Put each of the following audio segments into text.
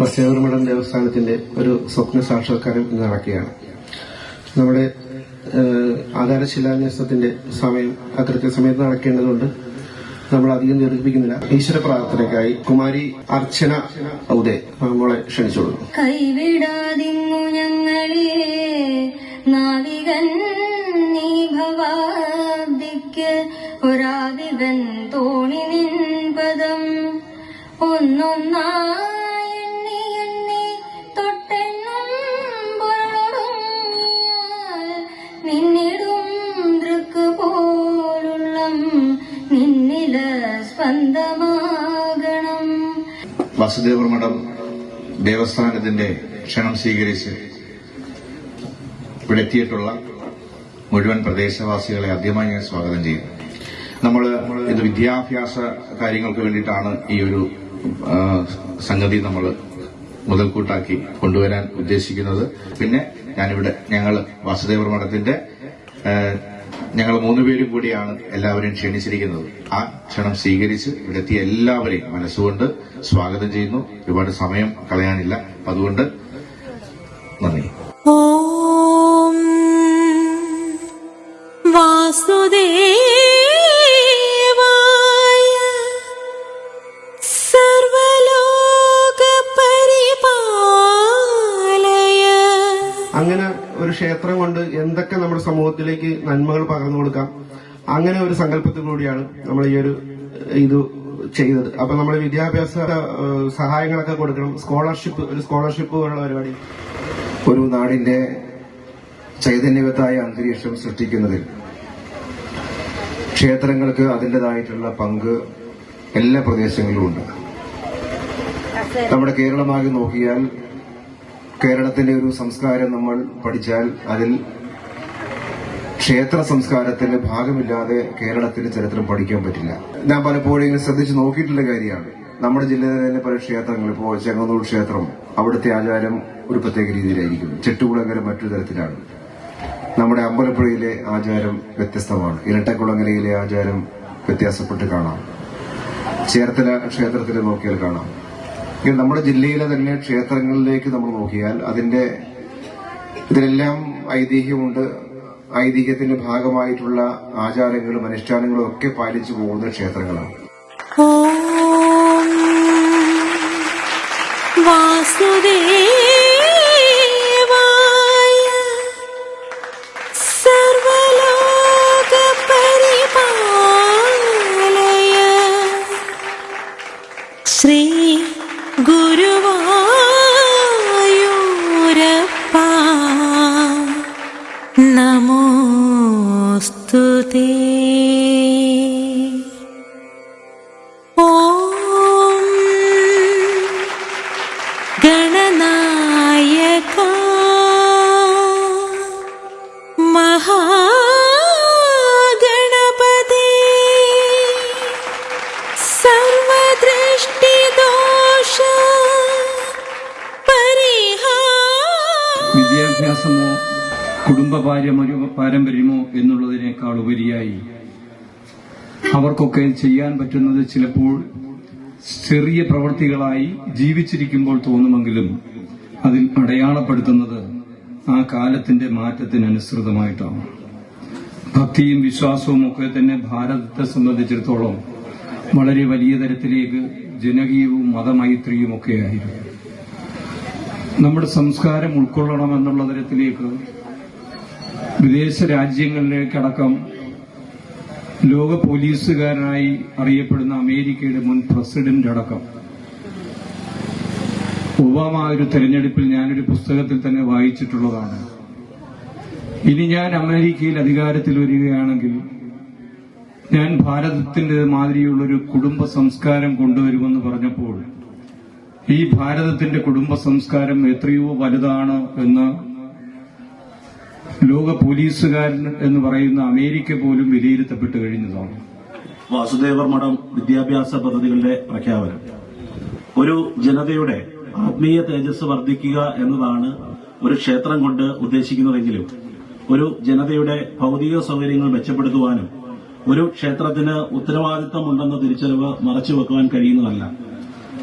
വസ്തുമഠം ദേവസ്ഥാനത്തിന്റെ ഒരു സ്വപ്ന സാക്ഷാത്കാരം ഇന്ന് നടക്കുകയാണ്. നമ്മുടെ ആധാരശിലാന്യാസത്തിന്റെ ആധാര ശിലാന്യാസത്തിന്റെ സമയം ആ കൃത്യസമയത്ത് നടക്കേണ്ടതുകൊണ്ട് നമ്മൾ അധികം ദീർഘിപ്പിക്കുന്നില്ല. ഈശ്വര പ്രാർത്ഥനയ്ക്കായി കുമാരി അർച്ചന ഔദേ നമ്മളെ ക്ഷണിച്ചോളൂ. കൈവിടാതിങ്ങു ഞങ്ങളെ സ്പന്ദമാകണം. വസുദേവർ മഠം ദേവസ്ഥാനത്തിന്റെ ക്ഷണം സ്വീകരിച്ച് ഇവിടെ എത്തിയിട്ടുള്ള മുഴുവൻ പ്രദേശവാസികളെ ആദ്യമായി ഞാൻ സ്വാഗതം ചെയ്യുന്നു നമ്മൾ ഇത് വിദ്യാഭ്യാസ കാര്യങ്ങൾക്ക് വേണ്ടിയിട്ടാണ് ഈ ഒരു സംഗതി നമ്മൾ മുതൽക്കൂട്ടാക്കി കൊണ്ടുവരാൻ ഉദ്ദേശിക്കുന്നത്. പിന്നെ ഞാനിവിടെ ഞങ്ങൾ വാസുദേവർ മഠത്തിന്റെ ഞങ്ങൾ മൂന്നുപേരും കൂടിയാണ് എല്ലാവരെയും ക്ഷണിച്ചിരിക്കുന്നത്. ആ ക്ഷണം സ്വീകരിച്ച് ഇവിടെത്തിയ എല്ലാവരെയും മനസ്സുകൊണ്ട് സ്വാഗതം ചെയ്യുന്നു. ഒരുപാട് സമയം കളയാനില്ല. അതുകൊണ്ട് ക്ഷേത്രം കൊണ്ട് എന്തൊക്കെ നമ്മുടെ സമൂഹത്തിലേക്ക് നന്മകൾ പകർന്നു കൊടുക്കാം അങ്ങനെ ഒരു സങ്കല്പത്തിൽ കൂടിയാണ് നമ്മൾ ഈ ഒരു ഇത് ചെയ്തത്. അപ്പൊ നമ്മൾ വിദ്യാഭ്യാസ സഹായങ്ങളൊക്കെ കൊടുക്കണം. സ്കോളർഷിപ്പ് ഒരു സ്കോളർഷിപ്പ് പോലുള്ള പരിപാടി. ഒരു നാടിന്റെ ചൈതന്യവത്തായ അന്തരീക്ഷം സൃഷ്ടിക്കുന്നതിൽ ക്ഷേത്രങ്ങൾക്ക് അതിന്റെതായിട്ടുള്ള പങ്ക് എല്ലാ പ്രദേശങ്ങളിലും ഉണ്ട്. നമ്മുടെ കേരളമാകെ നോക്കിയാൽ കേരളത്തിന്റെ ഒരു സംസ്കാരം നമ്മൾ പഠിച്ചാൽ അതിൽ ക്ഷേത്ര സംസ്കാരത്തിന്റെ ഭാഗമില്ലാതെ കേരളത്തിന്റെ ചരിത്രം പഠിക്കാൻ പറ്റില്ല. ഞാൻ പലപ്പോഴും ഇങ്ങനെ ശ്രദ്ധിച്ച് നോക്കിയിട്ടുള്ള കാര്യമാണ്. നമ്മുടെ ജില്ലയിലെ തന്നെ പല ക്ഷേത്രങ്ങൾ ഇപ്പോൾ ചെങ്ങന്നൂർ ക്ഷേത്രം അവിടുത്തെ ആചാരം ഒരു പ്രത്യേക രീതിയിലായിരിക്കും. ചെട്ടുകുളങ്ങര മറ്റൊരു തരത്തിലാണ്. നമ്മുടെ അമ്പലപ്പുഴയിലെ ആചാരം വ്യത്യസ്തമാണ്. ഇരട്ടക്കുളങ്ങരയിലെ ആചാരം വ്യത്യാസപ്പെട്ട് കാണാം. ചേർത്തല ക്ഷേത്രത്തിൽ നോക്കിയാൽ കാണാം. നമ്മുടെ ജില്ലയിലെ തന്നെ ക്ഷേത്രങ്ങളിലേക്ക് നമ്മൾ നോക്കിയാൽ അതിന്റെ ഇതിനെല്ലാം ഐതിഹ്യമുണ്ട്. ഐതിഹ്യത്തിന്റെ ഭാഗമായിട്ടുള്ള ആചാരങ്ങളും അനുഷ്ഠാനങ്ങളും ഒക്കെ പാലിച്ചു പോകുന്ന ക്ഷേത്രങ്ങളാണ്. ॐ കുടുംബ പാരമ്പര്യമോ എന്നുള്ളതിനേക്കാൾ ഉപരിയായി അവർക്കൊക്കെ ചെയ്യാൻ പറ്റുന്നത് ചിലപ്പോൾ ചെറിയ പ്രവൃത്തികളായി ജീവിച്ചിരിക്കുമ്പോൾ തോന്നുമെങ്കിലും അതിൽ അടയാളപ്പെടുത്തുന്നത് ആ കാലത്തിന്റെ മാറ്റത്തിനനുസൃതമായിട്ടാണ്. ഭക്തിയും വിശ്വാസവും ഒക്കെ തന്നെ ഭാരതത്തെ സംബന്ധിച്ചിടത്തോളം വളരെ വലിയ തരത്തിലേക്ക് ജനകീയവും മതമൈത്രിയും ഒക്കെ ആയിരുന്നു. നമ്മുടെ സംസ്കാരം ഉൾക്കൊള്ളണമെന്നുള്ള തരത്തിലേക്ക് വിദേശ രാജ്യങ്ങളിലേക്കടക്കം ലോക പോലീസുകാരനായി അറിയപ്പെടുന്ന അമേരിക്കയുടെ മുൻ പ്രസിഡന്റ് അടക്കം ഒബാമ ഒരു തെരഞ്ഞെടുപ്പിൽ ഞാനൊരു പുസ്തകത്തിൽ തന്നെ വായിച്ചിട്ടുള്ളതാണ്. ഇനി ഞാൻ അമേരിക്കയിൽ അധികാരത്തിൽ വരികയാണെങ്കിൽ ഞാൻ ഭാരതത്തിന്റെ മാതിരിയുള്ളൊരു കുടുംബ സംസ്കാരം കൊണ്ടുവരുമെന്ന് പറഞ്ഞപ്പോൾ ഈ ഭാരതത്തിന്റെ കുടുംബ സംസ്കാരം എത്രയോ വലുതാണ് എന്ന് ലോക പോലീസുകാരൻ എന്ന് പറയുന്ന അമേരിക്ക പോലും വിലയിരുത്തപ്പെട്ട് കഴിഞ്ഞതാണ്. വാസുദേവർ മഠം വിദ്യാഭ്യാസ പദ്ധതികളുടെ പ്രഖ്യാപനം. ഒരു ജനതയുടെ ആത്മീയ തേജസ് വർദ്ധിക്കുക എന്നതാണ് ഒരു ക്ഷേത്രം കൊണ്ട് ഉദ്ദേശിക്കുന്നതെങ്കിലും ഒരു ജനതയുടെ ഭൗതിക സൗകര്യങ്ങൾ മെച്ചപ്പെടുത്തുവാനും ഒരു ക്ഷേത്രത്തിന് ഉത്തരവാദിത്തമുണ്ടെന്ന തിരിച്ചറിവ് മറച്ചുവെക്കുവാൻ കഴിയുന്നതല്ല.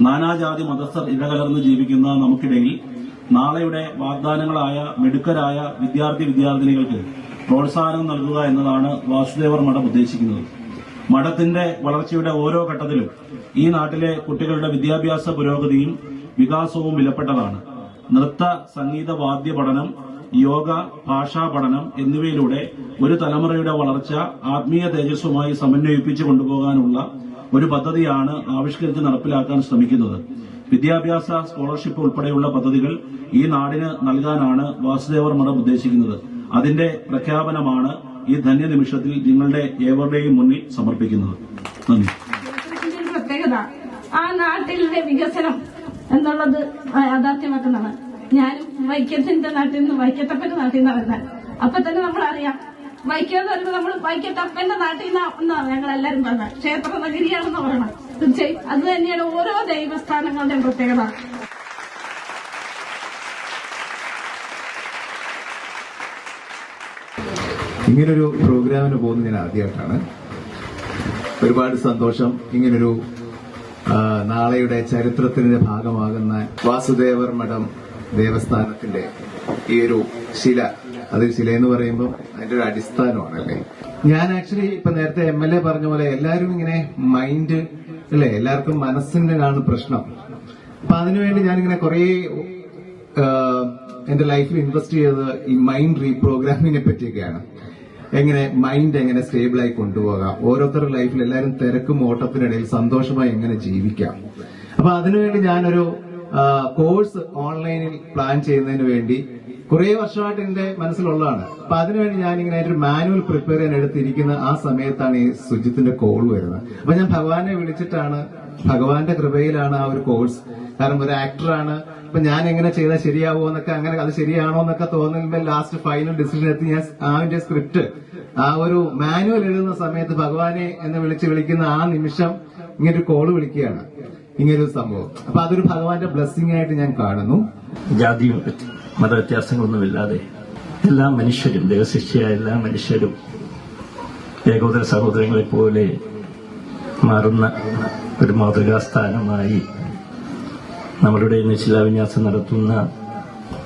നാനാജാതി മതസ്ഥർ ഇടകലർന്ന് ജീവിക്കുന്ന നമുക്കിടയിൽ നാളെയുടെ വാഗ്ദാനങ്ങളായ മിടുക്കരായ വിദ്യാർത്ഥി വിദ്യാർത്ഥിനികൾക്ക് പ്രോത്സാഹനം നൽകുക എന്നതാണ് വാസുദേവർ മഠം ഉദ്ദേശിക്കുന്നത്. മഠത്തിന്റെ വളർച്ചയുടെ ഓരോ ഘട്ടത്തിലും ഈ നാട്ടിലെ കുട്ടികളുടെ വിദ്യാഭ്യാസ പുരോഗതിയും വികാസവും വിലപ്പെട്ടതാണ്. നൃത്ത സംഗീത വാദ്യ പഠനം യോഗ ഭാഷാ പഠനം എന്നിവയിലൂടെ ഒരു തലമുറയുടെ വളർച്ച ആത്മീയ തേജസ്സുമായി സമന്വയിപ്പിച്ചു കൊണ്ടുപോകാനുള്ള ഒരു പദ്ധതിയാണ് ആവിഷ്കരിച്ച് നടപ്പിലാക്കാൻ ശ്രമിക്കുന്നത്. വിദ്യാഭ്യാസ സ്കോളർഷിപ്പ് ഉൾപ്പെടെയുള്ള പദ്ധതികൾ ഈ നാടിന് നൽകാനാണ് വാസുദേവർ മഠം ഉദ്ദേശിക്കുന്നത്. അതിന്റെ പ്രഖ്യാപനമാണ് ഈ ധന്യ നിമിഷത്തിൽ നിങ്ങളുടെ ഏവരുടെയും മുന്നിൽ സമർപ്പിക്കുന്നത്. നന്ദി. പ്രത്യേകത ആ നാട്ടിലെ വികസനം എന്നുള്ളത് യാഥാർത്ഥ്യമാക്കുന്നതാണ്. ഞാനും വൈക്കത്തിന്റെ നാട്ടിൽ നിന്ന് വൈക്കത്തപ്പന്റെ നാട്ടിൽ നിന്ന് വരുന്നത്. അപ്പൊ തന്നെ നമ്മൾ അറിയാം വൈക്കം പറയുമ്പോൾ നമ്മൾ വൈക്കത്തപ്പന്റെ നാട്ടിൽ നിന്നാണ് ഞങ്ങൾ എല്ലാവരും പറഞ്ഞത് ക്ഷേത്ര നഗരിയാണെന്ന് പറയണം. തീർച്ചയായും. അത് തന്നെയാണ് ഓരോ ദൈവസ്ഥാനങ്ങളുടെയും പ്രത്യേകത. ഇങ്ങനൊരു പ്രോഗ്രാമിന് പോകുന്നത് ഞാൻ ആദ്യമായിട്ടാണ്. ഒരുപാട് സന്തോഷം. ഇങ്ങനൊരു നാളെയുടെ ചരിത്രത്തിന്റെ ഭാഗമാകുന്ന വാസുദേവർ മഠം ദേവസ്ഥാനത്തിന്റെ ഈ ഒരു ശില അത് ശില എന്ന് പറയുമ്പോൾ അതിന്റെ ഒരു അടിസ്ഥാനമാണല്ലേ ഞാൻ ആക്ച്വലി ഇപ്പൊ നേരത്തെ എം എൽ എ പറഞ്ഞ പോലെ എല്ലാവരും ഇങ്ങനെ മൈൻഡ് അല്ലേ? എല്ലാവർക്കും മനസ്സിന്റെ ആണ് പ്രശ്നം. അപ്പൊ അതിനുവേണ്ടി ഞാനിങ്ങനെ കുറെ എന്റെ ലൈഫിൽ ഇൻവെസ്റ്റ് ചെയ്തത് ഈ മൈൻഡ് റീപ്രോഗ്രാമിങ്ങിനെ പറ്റിയൊക്കെയാണ്. എങ്ങനെ മൈൻഡ് എങ്ങനെ സ്റ്റേബിൾ ആയി കൊണ്ടുപോകാം? ഓരോരുത്തരുടെ ലൈഫിൽ എല്ലാവരും തിരക്കും ഓട്ടത്തിനിടയിൽ സന്തോഷമായി എങ്ങനെ ജീവിക്കാം? അപ്പൊ അതിനുവേണ്ടി ഞാനൊരു കോഴ്സ് ഓൺലൈനിൽ പ്ലാൻ ചെയ്യുന്നതിന് വേണ്ടി കുറെ വർഷമായിട്ട് എന്റെ മനസ്സിലുള്ളതാണ്. അപ്പൊ അതിനുവേണ്ടി ഞാൻ ഇങ്ങനെ ഒരു മാനുവൽ പ്രിപ്പയർ ചെയ്യാൻ എടുത്തിരിക്കുന്ന ആ സമയത്താണ് ഈ സുജിത്തിന്റെ കോൾ വരുന്നത്. അപ്പൊ ഞാൻ ഭഗവാനെ വിളിച്ചിട്ടാണ് ഭഗവാന്റെ കൃപയിലാണ് ആ ഒരു കോഴ്സ്. കാരണം ഒരു ആക്ടറാണ്. ഇപ്പൊ ഞാൻ എങ്ങനെ ചെയ്താൽ ശരിയാവോ എന്നൊക്കെ അങ്ങനെ അത് ശരിയാണോ എന്നൊക്കെ തോന്നുമ്പോൾ ലാസ്റ്റ് ഫൈനൽ ഡിസിഷൻ എത്തി ഞാൻ ആവിന്റെ സ്ക്രിപ്റ്റ് ആ ഒരു മാനുവൽ എഴുതുന്ന സമയത്ത് ഭഗവാനെ എന്ന് വിളിച്ച് വിളിക്കുന്ന ആ നിമിഷം ഇങ്ങനെ ഒരു കോൾ വിളിക്കുകയാണ്. ഇങ്ങനൊരു സംഭവം. അപ്പൊ അതൊരു ഭഗവാന്റെ ബ്ലെസ്സിംഗ് ആയിട്ട് ഞാൻ കാണുന്നു. ജാതിയും മതവ്യത്യാസങ്ങളൊന്നുമില്ലാതെ എല്ലാ മനുഷ്യരും ദൈവശിക്ഷയായ എല്ലാ മനുഷ്യരും ഏകോദര സഹോദരങ്ങളെ പോലെ മാറുന്ന ഒരു മാതൃകാസ്ഥാനമായി നമ്മളുടെ ഇന്ന് ശിലാവിന്യാസം നടത്തുന്ന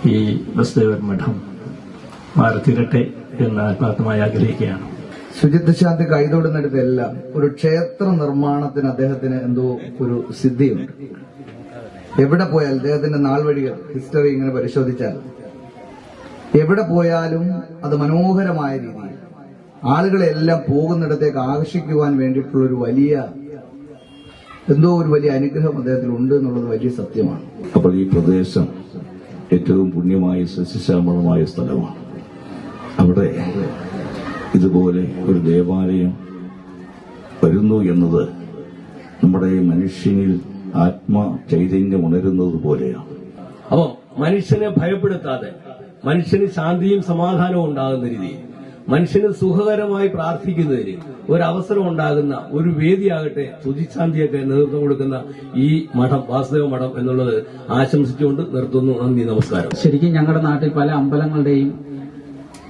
ഈ വസുദേവർ മഠം മാറിത്തീരട്ടെ എന്ന് ആത്മാർത്ഥമായി ആഗ്രഹിക്കുകയാണ്. ശുചിത്വ ശാന്തി കൈതൊടുന്നിടത്തെല്ലാം ഒരു ക്ഷേത്ര നിർമ്മാണത്തിന് അദ്ദേഹത്തിന് എന്തോ ഒരു സിദ്ധിയുണ്ട്. എവിടെ പോയാൽ അദ്ദേഹത്തിന്റെ നാൾവഴികൾ ഹിസ്റ്ററി ഇങ്ങനെ പരിശോധിച്ചാൽ. എവിടെ പോയാലും അത് മനോഹരമായ രീതിയിൽ. ആളുകളെല്ലാം പോകുന്നിടത്തേക്ക് ആകർഷിക്കുവാൻ വേണ്ടിയിട്ടുള്ള ഒരു വലിയ എന്തോ ഒരു വലിയ അനുഗ്രഹം അദ്ദേഹത്തിൽ ഉണ്ട് എന്നുള്ളത് വലിയ സത്യമാണ്. അപ്പോൾ ഈ പ്രദേശം ഏറ്റവും പുണ്യമായ സസ്യശ്യാമളമായ സ്ഥലമാണ്. അവിടെ ഇതുപോലെ ഒരു ദേവാലയം വരുന്നു എന്നത് നമ്മുടെ മനുഷ്യനിൽ ആത്മ ചൈതന്യം ഉണരുന്നത് പോലെയാണ്. അപ്പോൾ മനുഷ്യനെ ഭയപ്പെടുത്താതെ മനുഷ്യന് ശാന്തിയും സമാധാനവും ഉണ്ടാകുന്ന രീതിയിൽ മനുഷ്യന് സുഖകരമായി പ്രാർത്ഥിക്കുന്നതിന് ഒരു അവസരം ഉണ്ടാകുന്ന ഒരു വേദിയാകട്ടെ ശുചിശാന്തിയൊക്കെ നേതൃത്വം കൊടുക്കുന്ന ഈ മഠം വാസുദേവ മഠം എന്നുള്ളത് ആശംസിച്ചുകൊണ്ട് നിർത്തുന്നു. നന്ദി നമസ്കാരം. ശരിക്കും ഞങ്ങളുടെ നാട്ടിൽ പല അമ്പലങ്ങളുടെയും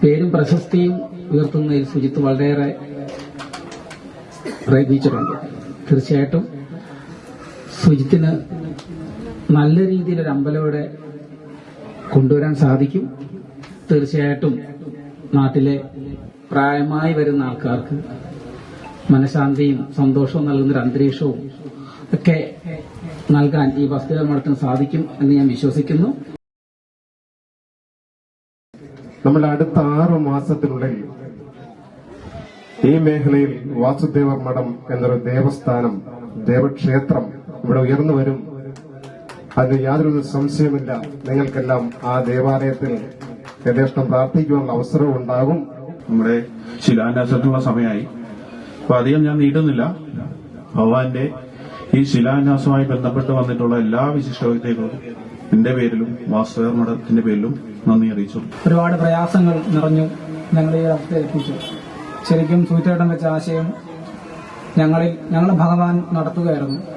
പേരും പ്രശസ്തിയും ഉയർത്തുന്നതിൽ ശുചിത്വം വളരെയേറെ പ്രയത്നിച്ചിട്ടുണ്ട്. തീർച്ചയായിട്ടും ശുചിത്തിന് നല്ല രീതിയിൽ ഒരു അമ്പലം ഇവിടെ കൊണ്ടുവരാൻ സാധിക്കും. തീർച്ചയായിട്ടും നാട്ടിലെ പ്രായമായി വരുന്ന ആൾക്കാർക്ക് മനഃശാന്തിയും സന്തോഷവും നൽകുന്നൊരു അന്തരീക്ഷവും ഒക്കെ നൽകാൻ ഈ വസ്തുത മഠത്തിന് സാധിക്കും എന്ന് ഞാൻ വിശ്വസിക്കുന്നു. നമ്മൾ അടുത്ത ആറു മാസത്തിനുള്ളിൽ ഈ മേഖലയിൽ വാസുദേവർ മഠം എന്നൊരു ദേവസ്ഥാനം ദേവക്ഷേത്രം ഇവിടെ ഉയർന്നു വരും. അതിന് യാതൊരു സംശയമില്ല നിങ്ങൾക്കെല്ലാം ആ ദേവാലയത്തിൽ യഥേഷ്ടം പ്രാർത്ഥിക്കുവാനുള്ള അവസരവും ഉണ്ടാകും. നമ്മുടെ ശിലാന്യാസത്തിനുള്ള സമയമായി. അപ്പൊ അധികം ഞാൻ നീട്ടുന്നില്ല. ഭഗവാന്റെ ഈ ശിലാന്യാസവുമായി ബന്ധപ്പെട്ട് വന്നിട്ടുള്ള എല്ലാ വിശിഷ്ടവ്യക്തികളും എന്റെ പേരിലും വാസുദേവ മഠത്തിന്റെ പേരിലും നന്ദി അറിയിച്ചു. ഒരുപാട് പ്രയാസങ്ങൾ നിറഞ്ഞു ഞങ്ങളെ ഈ അവസ്ഥ എത്തിച്ചു ശരിക്കും സൂചേട്ടം വെച്ച ആശയം ഞങ്ങളിൽ ഞങ്ങൾ ഭഗവാൻ നടത്തുകയായിരുന്നു.